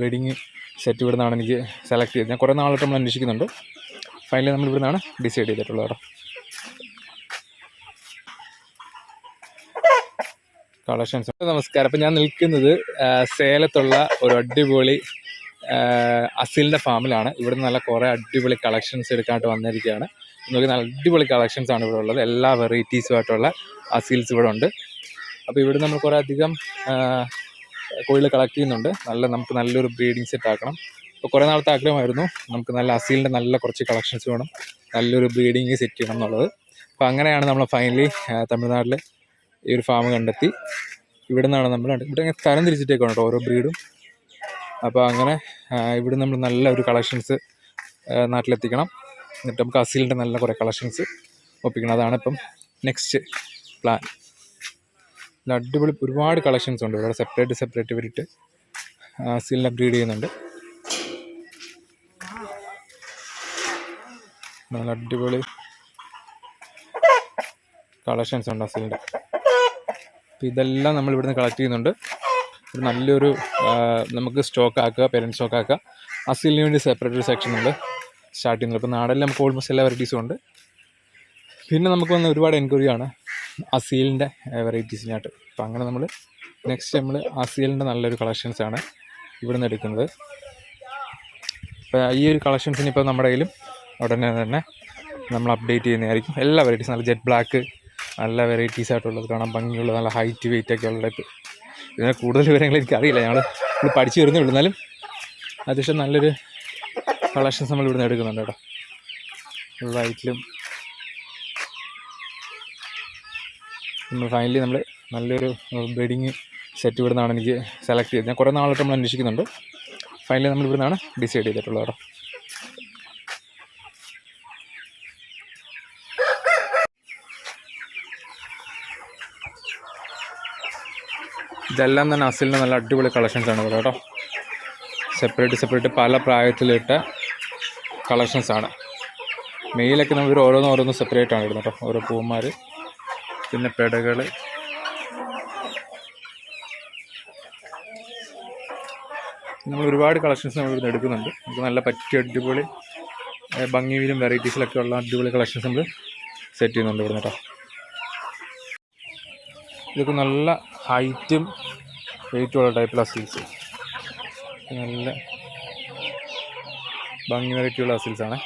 Bedding set ഇവിടെ നിന്നാണ് എനിക്ക് സെലക്ട് ചെയ്തത്. ഞാൻ കുറേ നാളായിട്ട് നമ്മൾ അന്വേഷിക്കുന്നുണ്ട്. ഫൈനലി നമ്മൾ ഇവിടെ നിന്നാണ് ഡിസൈഡ് ചെയ്തിട്ടുള്ളത് കേട്ടോ. കളക്ഷൻസ് നമസ്കാരം. അപ്പം ഞാൻ നിൽക്കുന്നത് സേലത്തുള്ള ഒരു അടിപൊളി അസിലിന്റെ ഫാമിലാണ്. ഇവിടെ നല്ല കുറേ അടിപൊളി കളക്ഷൻസ് എടുക്കാനായിട്ട് വന്നിരിക്കുകയാണ്. നോക്കി നല്ല അടിപൊളി കളക്ഷൻസ് ആണ് ഇവിടെ ഉള്ളത്. എല്ലാ വെറൈറ്റീസുമായിട്ടുള്ള അസീൽസ് ഇവിടെ ഉണ്ട്. അപ്പോൾ ഇവിടെ നമ്മൾ കുറേ അധികം കോഴികൾ കളക്ട് ചെയ്യുന്നുണ്ട്. നല്ല നമുക്ക് നല്ലൊരു ബ്രീഡിംഗ് സെറ്റ് ആക്കണം. അപ്പോൾ കുറേ നാളത്തെ ആഗ്രഹമായിരുന്നു. നമുക്ക് നല്ല അസീലിന്റെ നല്ല കുറച്ച് കളക്ഷൻസ് വേണം. നല്ലൊരു ബ്രീഡിങ് സെറ്റ് ചെയ്യണം എന്നുള്ളത്. അപ്പോൾ അങ്ങനെയാണ് നമ്മൾ ഫൈനലി തമിഴ്നാട്ടിൽ ഈ ഒരു ഫാം കണ്ടെത്തി. ഇവിടെ നിന്നാണ് നമ്മൾ. ഇവിടെ ഇങ്ങനെ തരം തിരിച്ചിട്ടേക്കാണ് കേട്ടോ ഓരോ ബ്രീഡും അപ്പോൾ അങ്ങനെ ഇവിടെ നമ്മൾ നല്ല ഒരു കളക്ഷൻസ് നാട്ടിലെത്തിക്കണം. എന്നിട്ട് നമുക്ക് അസീലിന്റെ നല്ല കുറേ കളക്ഷൻസ് ഒപ്പിക്കണം. അതാണ് ഇപ്പം നെക്സ്റ്റ് പ്ലാൻ നല്ല അടിപൊളി ഒരുപാട് കളക്ഷൻസ് ഉണ്ട്. ഇവിടെ സെപ്പറേറ്റ് സെപ്പറേറ്റ് ഇവരിട്ട് അസീലിനെ അപ്ഗ്രേഡ് ചെയ്യുന്നുണ്ട്. നല്ല അടിപൊളി കളക്ഷൻസ് ഉണ്ട് അസീലിന്റെ അപ്പോൾ ഇതെല്ലാം നമ്മൾ ഇവിടുന്ന് കളക്ട് ചെയ്യുന്നുണ്ട്. ഒരു നല്ലൊരു നമുക്ക് സ്റ്റോക്ക് ആക്കുക പേരന്റ് സ്റ്റോക്ക് ആക്കുക. അസീലിന് വേണ്ടി സെപ്പറേറ്റ് സെക്ഷൻ ഉണ്ട്. സ്റ്റാർട്ട് ചെയ്യുന്നത് അപ്പോൾ നാടെല്ലാം നമുക്ക് ഓൾമോസ്റ്റ് എല്ലാ വെറൈറ്റീസും ഉണ്ട്. പിന്നെ നമുക്ക് വന്ന് ഒരുപാട് എൻക്വയറി ആണ്. അസീലിന്റെ വെറൈറ്റീസിനായിട്ട്. അപ്പോൾ അങ്ങനെ നമ്മൾ നെക്സ്റ്റ് നമ്മൾ അസീലിന്റെ നല്ലൊരു കളക്ഷൻസാണ് ഇവിടെ നിന്ന് എടുക്കുന്നത്. അപ്പോൾ ഈ ഒരു കളക്ഷൻസിന് ഇപ്പോൾ നമ്മുടെ കയ്യിലും ഉടനെ തന്നെ നമ്മൾ അപ്ഡേറ്റ് ചെയ്യുന്നതായിരിക്കും. എല്ലാ വെറൈറ്റീസ് നല്ല ജെറ്റ് ബ്ലാക്ക് നല്ല വെറൈറ്റീസ് ആയിട്ടുള്ളത് കാണാൻ ഭംഗിയുള്ള നല്ല ഹൈറ്റ് വെയിറ്റ് ഒക്കെ ഉള്ള ടൈപ്പ് ഇതിനെ കൂടുതൽ വിവരങ്ങൾ എനിക്കറിയില്ല ഞങ്ങൾ ഇത് പഠിച്ചു വരുന്നേ ഉള്ളൂ. എന്നാലും അത്യാവശ്യം നല്ലൊരു കളക്ഷൻസ് നമ്മൾ ഇവിടുന്ന് എടുക്കുന്നുണ്ട് കേട്ടോ. വൈറ്റിലും നമ്മൾ ഫൈനലി നമ്മൾ നല്ലൊരു ബെഡിങ് സെറ്റ് ഇവിടെ നിന്നാണ് എനിക്ക് സെലക്ട് ചെയ്തത്. ഞാൻ കുറേ നാളായിട്ട് നമ്മൾ അന്വേഷിക്കുന്നുണ്ട്. ഫൈനലി നമ്മൾ ഇവിടെ നിന്നാണ് ഡിസൈഡ് ചെയ്തിട്ടുള്ളത് കേട്ടോ. ഇതെല്ലാം തന്നെ അസിലിന്റെ നല്ല അടിപൊളി കളക്ഷൻസ് ആണ് കേട്ടോ. സെപ്പറേറ്റ് സെപ്പറേറ്റ് പല പ്രായത്തിലിട്ട കളക്ഷൻസ് ആണ്. മെയിലൊക്കെ നമ്മൾ ഓരോന്ന് ഓരോന്ന് സെപ്പറേറ്റ് ആണ് ഇടുന്നത് കേട്ടോ. ഓരോ പൂമാർ പിന്നെ പെടകൾ നമ്മൾ ഒരുപാട് കളക്ഷൻസ് നമ്മൾ ഇവിടുന്ന് എടുക്കുന്നുണ്ട്. നമുക്ക് നല്ല പറ്റിയ അടിപൊളി ഭംഗിയിലും വെറൈറ്റീസിലൊക്കെ ഉള്ള അടിപൊളി കളക്ഷൻസ് നമ്മൾ സെറ്റ് ചെയ്യുന്നുണ്ട് ഇവിടുന്ന് കേട്ടോ ഇതൊക്കെ നല്ല ഹൈറ്റും വെയിറ്റുള്ള ടൈപ്പിലുള്ള അസീൽസ് നല്ല ഭംഗി വെറൈറ്റിയുള്ള അസീൽസാണ്